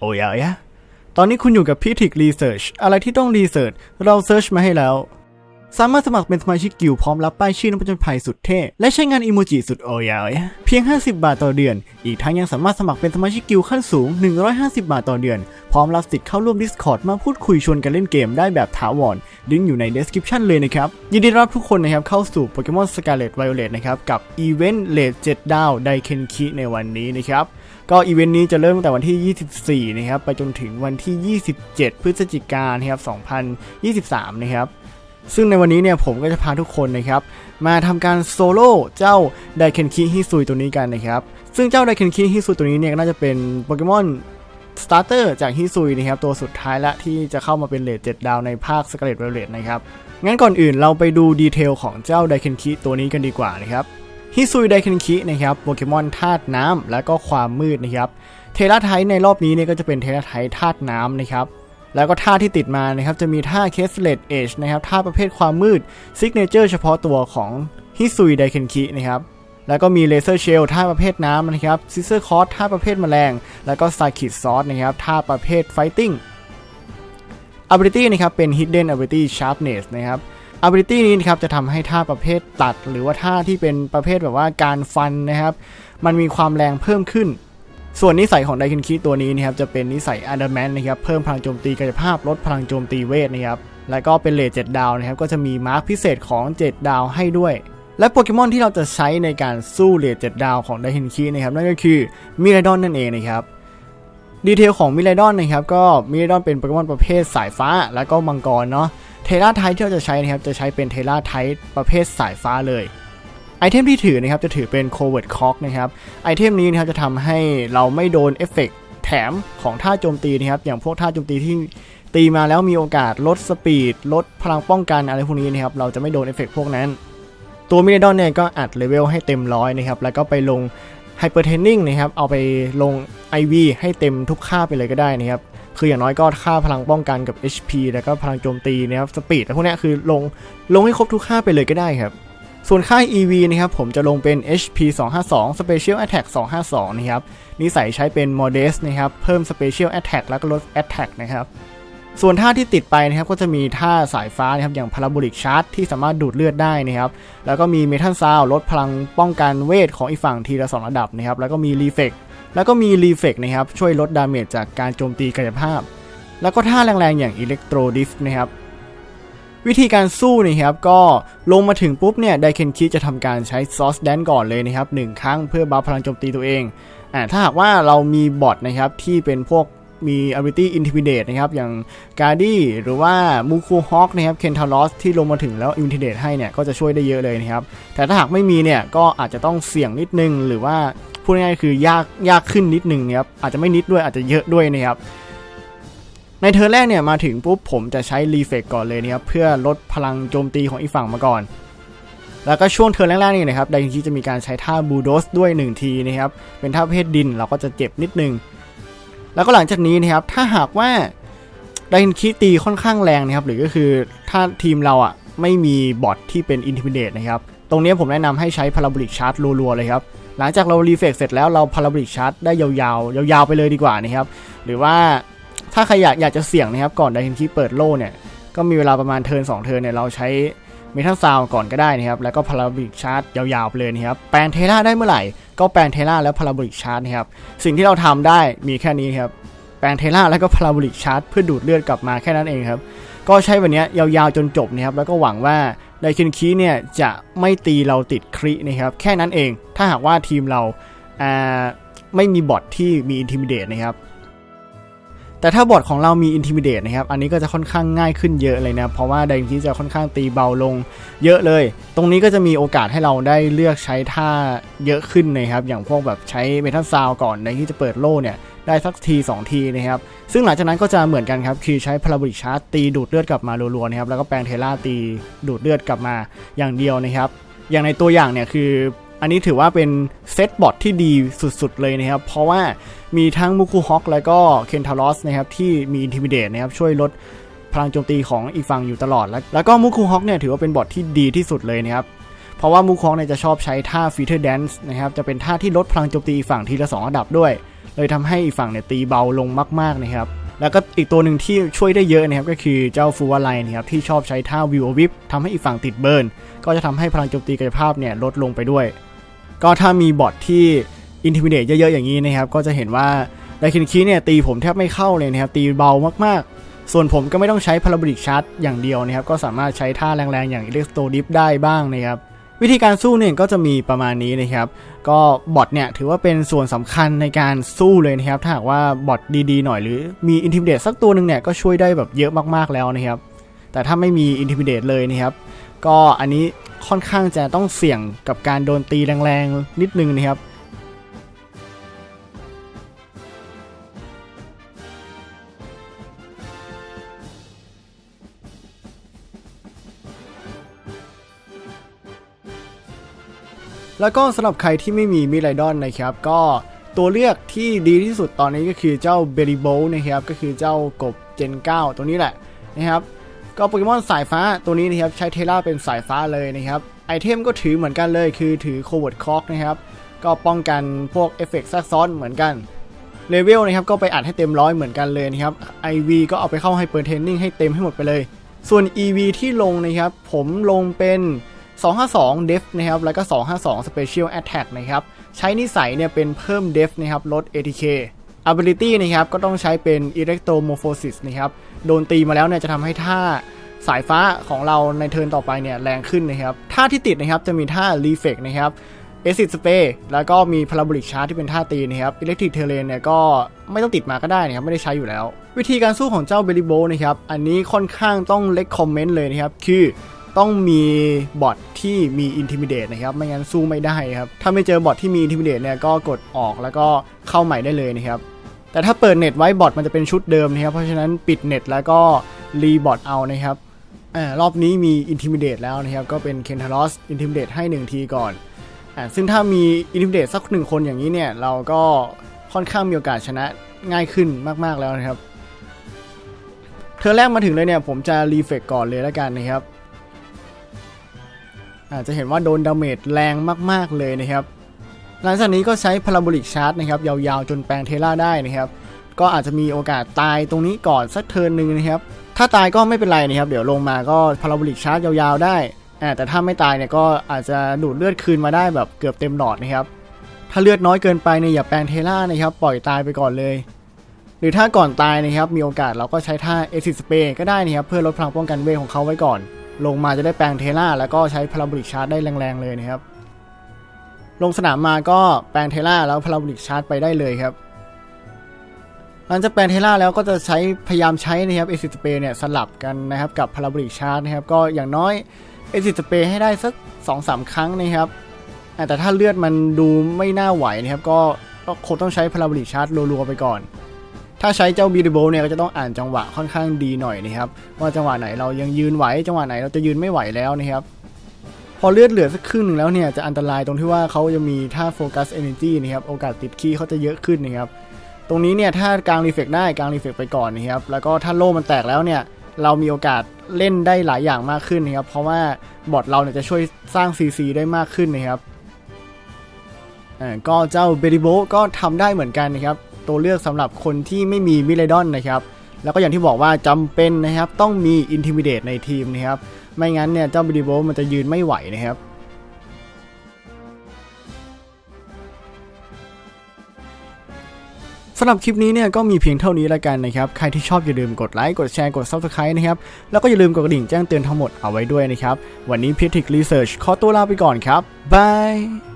โอ้ยอะตอนนี้คุณอยู่กับพิทิกรีเสิร์ชอะไรที่ต้องรีเสิร์ชเราเซิร์ชมาให้แล้ว สามารถสมัครเป็นสมาชิกกิลพร้อมรับป้ายชื่อนักผจญภัยสุดเท่ และใช้งานอีโมจิสุดโอยาวเพียง 50 บาทต่อเดือน อีกทั้งยังสามารถสมัครเป็นสมาชิกกิลขั้นสูง 150 บาทต่อเดือน พร้อมรับสิทธิ์เข้าร่วม Discord มาพูดคุยชวนกันเล่นเกมได้แบบถาวรลิงก์อยู่ใน description เลยนะครับยินดีต้อนรับทุกคนนะครับเข้าสู่โปเกมอน Scarlet Violet นะครับกับอีเวนต์เลด7ดาวไดเคนคิในวันนี้นะครับ ก็อีเวนต์นี้จะเริ่มตั้งแต่วันที่ 24 นะครับ ไปจนถึงวันที่ 27 พฤศจิกายนะครับ 2023 นะครับ ซึ่งในวันนี้เนี่ยผมก็จะพาทุกคนนะครับ มาทำการโซโล่เจ้าไดเคนคิฮิซุยตัวนี้กันนะครับ ซึ่งเจ้าไดเคนคิฮิซุยตัวนี้เนี่ยน่าจะเป็นโปเกมอนสตาร์เตอร์จากฮิซุยนะครับ ตัวสุดท้ายละที่จะเข้ามาเป็นเลด7ดาวในภาคสกเลตเวลเลตนะครับ งั้นก่อนอื่นเราไปดูดีเทลของเจ้าไดเคนคิตัวนี้กันดีกว่านะครับ ฮิซุยไดเคนคินะครับโปเกมอนธาตุน้ำและก็ความมืดนะครับเทราไทในรอบนี้เนี่ยก็จะเป็นเทราไทธาตุน้ำนะครับแล้วก็ท่าที่ติดมานะครับจะมีท่าเคสเลตเอชนะครับท่าประเภทความมืดซิกเนเจอร์เฉพาะตัวของฮิซุยไดเคนคินะครับแล้วก็มีเลเซอร์เชลท่าประเภทน้ำนะครับซิเซอร์คอร์สท่าประเภทแมลง แล้วก็ซาคิดซอสนะครับท่าประเภทไฟติ้ง ability นะครับเป็น hidden ability sharpness นะครับ ability นี้นะครับจะทำให้ท่าประเภทตัด หรือว่าท่าที่เป็นประเภทแบบว่าการฟันนะครับ มันมีความแรงเพิ่มขึ้น ส่วนนิสัยของไดเคนคิตัวนี้นะครับจะเป็นนิสัยอะดามนนะครับเพิ่มพลังโจมตีกายภาพลดพลังโจมตีเวทนะครับแล้วก็เป็นเลท7ดาวนะครับก็จะมีมาร์คพิเศษของ 7 ดาวให้ด้วยและโปเกมอนที่เราจะใช้ในการสู้เลท7ดาวของไดเคนคินะครับนั่นก็คือมิไรดอนนั่นเองนะครับดีเทลของมิไรดอนนะครับก็มิไรดอนเป็นโปเกมอนประเภทสายฟ้าแล้วก็มังกรเนาะ ทราไทป์ที่เราจะใช้นะครับจะใช้เป็นเทราไทป์ประเภทสายฟ้าเลยไอเทมที่ถือนะครับจะถือเป็น Covert Cock นะครับไอเทมนี้นะครับจะทำให้เราไม่โดนเอฟเฟกต์แถมของท่าโจมตีนะครับอย่างพวกท่าโจมตีที่ตีมาแล้วมีโอกาสลดสปีดลดพลังป้องกันอะไรพวกนี้นะครับเราจะไม่โดนเอฟเฟกต์พวกนั้น ตัวมิเดอนเนี่ยก็อัดเลเวลให้เต็มร้อยนะครับแล้วก็ไปลงไฮเปอร์เทนนิ่งนะครับเอาไปลง IV ให้เต็มทุกค่าไปเลยก็ได้นะครับ คืออย่างน้อยก็ค่าพลังป้องกันกับ HP แล้วก็พลังโจมตีนะครับสปีดแล้พวกนี้คือลงลงให้ครบทุกค่าไปเลยก็ได้ครับ ส่วนค่า EV นะครับผมจะลงเป็น HP 252 Special Attack 252 นะครับนิสัยใช้เป็น Modest นะครับเพิ่ม Special Attack แล้วก็ลด Attack นะครับส่วนท่าที่ติดไปนะครับก็จะมีท่าสายฟ้านะครับอย่าง Parabolic Charge ที่สามารถดูดเลือดได้นะครับแล้วก็มี Metal Sound ลดพลังป้องกันเวทของอีกฝั่งทีละ 2 ระดับนะครับแล้วก็มี Reflect แล้วก็มี Reflect นะครับช่วยลดดาเมจจากการโจมตีกายภาพ แล้วก็ท่าแรงๆ อย่าง Electro Disc นะครับวิธีการสู้นะครับก็ลงมาถึงปุ๊บเนี่ยไดเคนคิจะทำการใช้ซอสแดนก่อนเลยนะครับหนึ่งครั้งเพื่อบัฟพลังโจมตีตัวเองอ่าถ้าหากว่าเรามีบอทนะครับที่เป็นพวกมี ability intimidate นะครับอย่างกาดี้หรือว่ามูคูฮอกนะครับเคนทารอสที่ลงมาถึงแล้ว intimidate ให้เนี่ยก็จะช่วยได้เยอะเลยนะครับแต่ถ้าหากไม่มีเนี่ยก็อาจจะต้องเสี่ยงนิดนึงหรือว่า พูดง่ายๆคือยากยากขึ้นนิดนึงนะครับอาจจะไม่นิดด้วยอาจจะเยอะด้วยนะครับในเทอร์แรกเนี่ยมาถึงปุ๊บผมจะใช้รีเฟกก่อนเลยนะครับเพื่อลดพลังโจมตีของอีกฝั่งมาก่อน แล้วก็ช่วงเทิร์แรกๆนี่นะครับไดคิจะมีการใช้ท่าบูโดสด้วย 1 ทีนะครับเป็นท่าประเภทดินเราก็จะเจ็บนิดนึง แล้วก็หลังจากนี้นะครับถ้าหากว่าไดคินคิตีค่อนข้างแรงนะครับหรือก็คือถ้าทีมเราอะไม่มีบอทที่เป็นอินทิมิเดตนะครับตรงนี้ผมแนะนำให้ใช้พาราบลิกชาร์จรัวๆเลยครับ หลังจากเรารีเฟกเสร็จแล้วเราพาราบลิกชาร์จได้ยาวๆ ยาวๆไปเลยดีกว่านะครับ หรือว่าถ้าใครอยากอยากจะเสี่ยงนะครับ ก่อนไดเคนคิเปิดโล่เนี่ย ก็มีเวลาประมาณเทิร์น2เทิร์นเนี่ยเราใช้เมทัลซาวก่อนก็ได้นะครับ แล้วก็พาราบิกชาร์จยาวๆไปเลยนะครับ แปลงเทล่าได้เมื่อไหร่ ก็แปลงเทล่าแล้วพาราบิกชาร์จนะครับ สิ่งที่เราทำได้มีแค่นี้ครับ แปลงเทล่าแล้วก็พาราบิกชาร์จเพื่อดูดเลือดกลับมาแค่นั้นเองครับ ก็ใช้วันนี้ยาวๆจนจบนะครับ แล้วก็หวังว่า ไดเคนคิเนี่ยจะไม่ตีเราติดครินะครับแค่นั้นเองถ้าหากว่าทีมเราไม่มีบอทที่มีอินทิมิเดตนะครับแต่ถ้าบอทของเรามี Intimidate นะครับอันนี้ก็จะค่อนข้างง่ายขึ้นเยอะเลยนะเพราะว่าไดคิจะค่อนข้างตีเบาลงเยอะเลย ตรงนี้ก็จะมีโอกาสให้เราได้เลือกใช้ท่าเยอะขึ้นนะครับอย่างพวกแบบใช้เมทัลซาวก่อนในที่จะเปิดโล่เนี่ย ได้สักที 2 ทีนะครับ ซึ่งหลังจากนั้นก็จะเหมือนกันครับ คือใช้พาราบลิชาร์จตีดูดเลือดกลับมารัวๆนะครับ แล้วก็แปลงเทล่าตีดูดเลือดกลับมาอย่างเดียวนะครับ อย่างในตัวอย่างเนี่ยคืออันนี้ถือว่าเป็นเซตบอทที่ดีสุดๆเลยนะครับ เพราะว่ามีทั้งมูคูฮอกและก็เคนทารอสนะครับที่มีอินทิมิเดตนะครับช่วยลดพลังโจมตีของอีกฝั่งอยู่ตลอด แล้วแล้วก็มูคูฮอกเนี่ยถือว่าเป็นบอทที่ดีที่สุดเลยนะครับ เพราะว่ามูคูฮอกเนี่ยจะชอบใช้ท่าฟีเทอร์แดนซ์นะครับจะเป็นท่าที่ลดพลังโจมตีฝั่งทีละ 2 ระดับด้วย เลยทำให้อีกฝั่งเนี่ยตีเบาลงมาก ๆนะครับ แล้วก็อีกตัวหนึ่งที่ช่วยได้เยอะนะครับก็คือเจ้าฟูวาไลนะครับที่ชอบใช้ท่าวิววิปทำให้อีกฝั่งติดเบิร์นก็จะทำให้พลังโจมตีกายภาพเนี่ยลดลงไปด้วย ก็ถ้ามีบอทที่อินทิมิเดตเยอะๆอย่างนี้นะครับก็จะเห็นว่าไดคินคีเนี่ยตีผมแทบไม่เข้าเลยนะครับตีเบามากๆ ส่วนผมก็ไม่ต้องใช้พาราบริกชาร์จอย่างเดียวนะครับก็สามารถใช้ท่าแรงๆอย่างอิเล็กโตดิฟได้บ้างนะครับ วิธีการสู้เนี่ยก็จะมีประมาณนี้นะครับ ก็บอทเนี่ยถือว่าเป็นส่วนสำคัญในการสู้เลยนะครับ ถ้าหากว่าบอทดีๆหน่อยหรือมีอินทิมเดตสักตัวหนึ่งเนี่ยก็ช่วยได้แบบเยอะมากๆแล้วนะครับ แต่ถ้าไม่มีอินทิมเดตเลยนะครับ ก็อันนี้ค่อนข้างจะต้องเสี่ยงกับการโดนตีแรงๆนิดนึงนะครับ แล้วก็สำหรับใครที่ไม่มีมิไรดอนนะครับก็ตัวเลือกที่ดีที่สุดตอนนี้ก็คือเจ้าเบริโบนะครับก็คือเจ้ากบเจน 9 ตัวนี้แหละนะครับก็โปเกมอนสายฟ้าตัวนี้นะครับใช้เทล่าเป็นสายฟ้าเลยนะครับไอเทมก็ถือเหมือนกันเลยคือถือโคเวิร์ดคอกนะครับก็ป้องกันพวกเอฟเฟกต์แทรกซ้อนเหมือนกันเลเวลนะครับก็ไปอัดให้เต็มร้อยเหมือนกันเลยนะครับ IV ก็เอาไปเข้าให้เปิดเทนนิ่งให้เต็มให้หมดไปเลย ส่วน EV ที่ลงนะครับผมลงเป็น 252 Def นะครับ แล้วก็ 252 Special Attack นะครับ ใช้นิสัยเนี่ยเป็นเพิ่ม Def นะครับ ลด ATK Ability นะครับ ก็ต้องใช้เป็น Electromorphosis นะครับ โดนตีมาแล้วเนี่ยจะทำให้ท่าสายฟ้าของเราในเทิร์นต่อไปเนี่ยแรงขึ้นนะครับ ท่าที่ติดนะครับจะมีท่า Reflect นะครับ Acid Spray แล้วก็มี Parabolic Charge ที่เป็นท่าตีนะครับ Electric Terrain เนี่ยก็ไม่ต้องติดมาก็ได้นะครับ ไม่ได้ใช้อยู่แล้ว วิธีการสู้ของเจ้า b e l l y b o นะครับ อันนี้ค่อนข้างต้องเล็กคอมเมนต์เลยนะครับ คือ ต้องมีบอทที่มี Intimidate นะครับ ไม่งั้นสู้ไม่ได้ครับ ถ้าไม่เจอบอทที่มี Intimidate เนี่ยก็กดออกแล้วก็เข้าใหม่ได้เลยนะครับ แต่ถ้าเปิดเน็ตไว้บอทมันจะเป็นชุดเดิมนะครับ เพราะฉะนั้นปิดเน็ตแล้วก็รีบอทเอานะครับอ่ารอบนี้มี Intimidate แล้วนะครับ ก็เป็น k e n t a l o s Intimidate ให้ 1 ทีก่อนอ่าซึ่งถ้ามีอินทิมเดตสักหนึ่งคนอย่างนี้เนี่ยเราก็ค่อนข้างมีโอกาสชนะง่ายขึ้นมาก ๆแล้วนะครับเธอแรกมาถึงเลยเนี่ยผมจะรีเฟกก่อนเลยแล้วกันนะครับ จจะเห็นว่าโดนดาเมจแรงมากๆเลยนะครับ หลังจากนี้ก็ใช้พาราโบลิกชาร์จนะครับยาวๆจนแปลงเทล่าได้นะครับ ก็อาจจะมีโอกาสตายตรงนี้ก่อนสักเทิร์นหนึ่งนะครับ ถ้าตายก็ไม่เป็นไรนะครับ เดี๋ยวลงมาก็พาราโบลิกชาร์จยาวๆได้แต่ถ้าไม่ตายเนี่ยก็อาจจะดูดเลือดคืนมาได้แบบเกือบเต็มหลอดนะครับ ถ้าเลือดน้อยเกินไปเนี่ยอย่าแปลงเทล่านะครับ ปล่อยตายไปก่อนเลย หรือถ้าก่อนตายนะครับมีโอกาสเราก็ใช้ท่าเอซิสเปก็ได้นะครับเพื่อลดพลังป้องกันเวทของเขาไว้ก่อน ลงมาจะได้แปลงเทล่าแล้วก็ใช้พลังบริกชาร์จได้แรงๆเลยนะครับ ลงสนามมาก็แปลงเทล่าแล้วพลังบริกชาร์จไปได้เลยครับหลังจากแปลงเทล่าแล้วก็จะใช้พยายามใช้นะครับเอซิสเปเนี่ยสลับกันนะครับกับพลังบริกชาร์จนะครับ ก็อย่างน้อยเอซิสเปให้ได้สัก2อสาครั้งนะครับแต่ถ้าเลือดมันดูไม่น่าไหวนะครับก็คงต้องใช้พลาบริชาร์จรัวๆไปก่อน ถ้าใช้เจ้าบีดิโบเนี่ยก็จะต้องอ่านจังหวะค่อนข้างดีหน่อยนะครับว่าจังหวะไหนเรายังยืนไหวจังหวะไหนเราจะยืนไม่ไหวแล้วนะครับพอเลือดเหลือสักครึ่งหนึ่งแล้วเนี่ยจะอันตรายตรงที่ว่าเขาจะมีท่าโฟกัสเอเนจีนะครับโอกาสติดคีย์เขาจะเยอะขึ้นนะครับตรงนี้เนี่ยถ้ากลางรีเฟกได้กลางรีเฟกไปก่อนนะครับแล้วก็ถ้าโล่มันแตกแล้วเนี่ยเรามีโอกาสเล่นได้หลายอย่างมากขึ้นนะครับเพราะว่าบอทเราเนี่ยจะช่วยสร้าง CC ได้มากขึ้นนะครับอ่าก็เจ้าเบริโบก็ทำได้เหมือนกันนะครับ ตัวเลือกสำหรับคนที่ไม่มีมิเลดอนนะครับแล้วก็อย่างที่บอกว่าจำเป็นนะครับต้องมี Intimidate ในทีมนะครับไม่งั้นเนี่ยเจ้าเบริโบมันจะยืนไม่ไหวนะครับสำหรับคลิปนี้เนี่ยก็มีเพียงเท่านี้แล้วกันนะครับ ใครที่ชอบอย่าลืมกดไลค์ กดแชร์ กด Subscribe นะครับ แล้วก็อย่าลืมกดกระดิ่งแจ้งเตือนทั้งหมดเอาไว้ด้วยนะครับ วันนี้ p i t i c Research ขอตัวลาไปก่อนครับบาย